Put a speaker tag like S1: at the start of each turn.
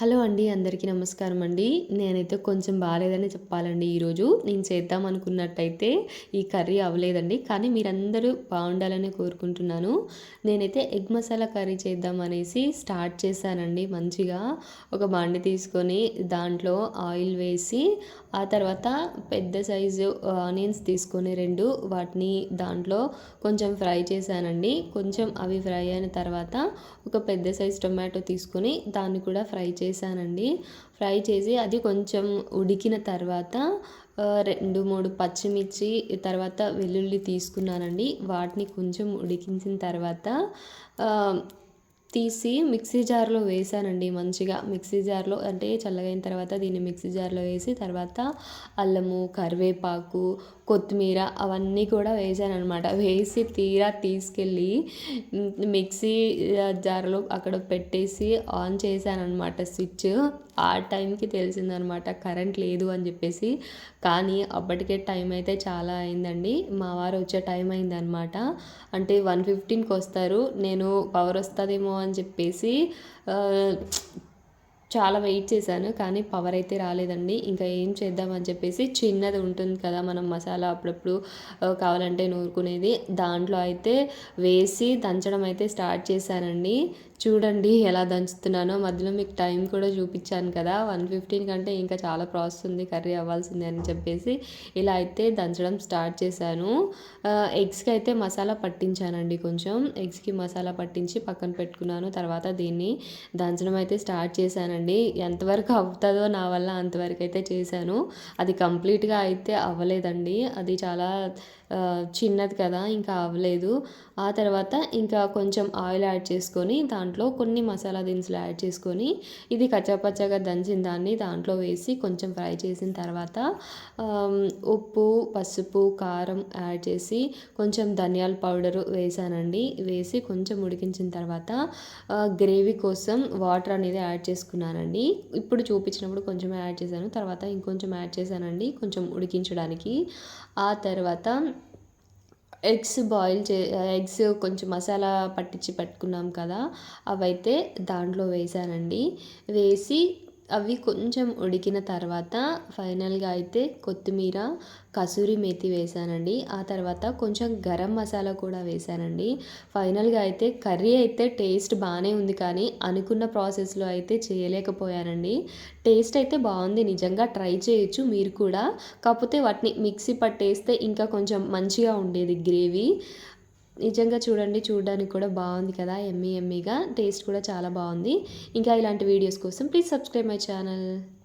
S1: Hello అండి అందరికీ నమస్కారం అండి. నేనైతే కొంచెం బాగాలేదని చెప్పాలండి ఈరోజు. నేను చేద్దాం అనుకున్నట్టయితే ఈ కర్రీ అవ్వలేదండి. కానీ మీరందరూ బాగుండాలని కోరుకుంటున్నాను. నేనైతే ఎగ్ మసాలా కర్రీ చేద్దాం అనేసి స్టార్ట్ చేశానండి మంచిగా. ఒక బండి తీసుకొని దాంట్లో ఆయిల్ వేసి ఆ తర్వాత పెద్ద సైజు ఆనియన్స్ తీసుకొని రెండు వాటిని దాంట్లో కొంచెం ఫ్రై చేశానండి. కొంచెం అవి ఫ్రై అయిన తర్వాత ఒక పెద్ద సైజు టొమాటో తీసుకొని దాన్ని కూడా ఫ్రై చేసి చేశానండి. ఫ్రై చేసి అది కొంచెం ఉడికిన తర్వాత రెండు మూడు పచ్చిమిర్చి తర్వాత వెల్లుల్లి తీసుకున్నానండి. వాటిని కొంచెం ఉడికించిన తర్వాత తీసి మిక్సీ జార్లో వేసానండి మంచిగా. మిక్సీ జార్లో అంటే చల్లగైన తర్వాత దీన్ని మిక్సీ జార్లో వేసి తర్వాత అల్లము కరివేపాకు కొత్తిమీర అవన్నీ కూడా వేసాను అనమాట వేసి తీరా తీసుకెళ్ళి మిక్సీ జార్లో అక్కడ పెట్టేసి ఆన్ చేశానమాట అనమాట స్విచ్. ఆ టైంకి తెలిసిందనమాట కరెంట్ లేదు అని చెప్పేసి. కానీ అప్పటికే టైం అయితే చాలా అయిందండి. మా వారు వచ్చే టైం అయిందనమాట అంటే వన్ ఫిఫ్టీన్కి వస్తారు. నేను పవర్ వస్తుందేమో అని చెప్పేసి చాలా వెయిట్ చేశాను కానీ పవర్ అయితే రాలేదండి. ఇంకా ఏం చేద్దామని చెప్పేసి చిన్నది ఉంటుంది కదా మనం మసాలా అప్పుడప్పుడు కావాలంటే నూరుకునేది. దాంట్లో అయితే వేసి దంచడం అయితే స్టార్ట్ చేశానండి. చూడండి ఎలా దంచుతున్నానో. మధ్యలో మీకు టైం కూడా చూపించాను కదా. వన్ ఫిఫ్టీన్ కంటే ఇంకా చాలా ప్రాసెస్ ఉంది కర్రీ అవ్వాల్సింది అని చెప్పేసి ఇలా అయితే దంచడం స్టార్ట్ చేశాను. ఎగ్స్కి అయితే మసాలా పట్టించానండి కొంచెం. ఎగ్స్కి మసాలా పట్టించి పక్కన పెట్టుకున్నాను. తర్వాత దీన్ని దంచడం అయితే స్టార్ట్ చేశానండి. ఎంతవరకు అవుతుందో నా వల్ల అంతవరకు అయితే చేశాను. అది కంప్లీట్గా అయితే అవ్వలేదండి. అది చాలా చిన్నది కదా ఇంకా అవ్వలేదు. ఆ తర్వాత ఇంకా కొంచెం ఆయిల్ యాడ్ చేసుకొని దాంట్లో కొన్ని మసాలా దినుసులు యాడ్ చేసుకొని ఇది కచ్చాపచ్చగా దంచిన దాన్ని దాంట్లో వేసి కొంచెం ఫ్రై చేసిన తర్వాత ఉప్పు పసుపు కారం యాడ్ చేసి కొంచెం ధనియాల పౌడర్ వేసానండి. వేసి కొంచెం ఉడికించిన తర్వాత గ్రేవీ కోసం వాటర్ అనేది యాడ్ చేసుకున్నానండి. ఇప్పుడు చూపించినప్పుడు కొంచెం యాడ్ చేశాను తర్వాత ఇంకొంచెం యాడ్ చేశానండి కొంచెం ఉడికించడానికి. ఆ తర్వాత ఎగ్స్ బాయిల్ చే ఎగ్స్ కొంచెం మసాలా పట్టించి పెట్టుకున్నాం కదా అవైతే దాంట్లో వేసానండి. వేసి అవి కొంచెం ఉడికిన తర్వాత ఫైనల్గా అయితే కొత్తిమీర కసూరి మేతి వేసానండి. ఆ తర్వాత కొంచెం గరం మసాలా కూడా వేసానండి. ఫైనల్గా అయితే కర్రీ అయితే టేస్ట్ బాగానే ఉంది కానీ అనుకున్న ప్రాసెస్లో అయితే చేయలేకపోయానండి. టేస్ట్ అయితే బాగుంది నిజంగా ట్రై చేయొచ్చు మీరు కూడా. కాకపోతే వాటిని మిక్సీ పట్టేస్తే ఇంకా కొంచెం మంచిగా ఉండేది గ్రేవీ. నిజంగా చూడండి చూడడానికి కూడా బాగుంది కదా ఎమ్మీ ఎమ్మీగా. టేస్ట్ కూడా చాలా బాగుంది. ఇంకా ఇలాంటి వీడియోస్ కోసం ప్లీజ్ సబ్స్క్రైబ్ మై ఛానల్.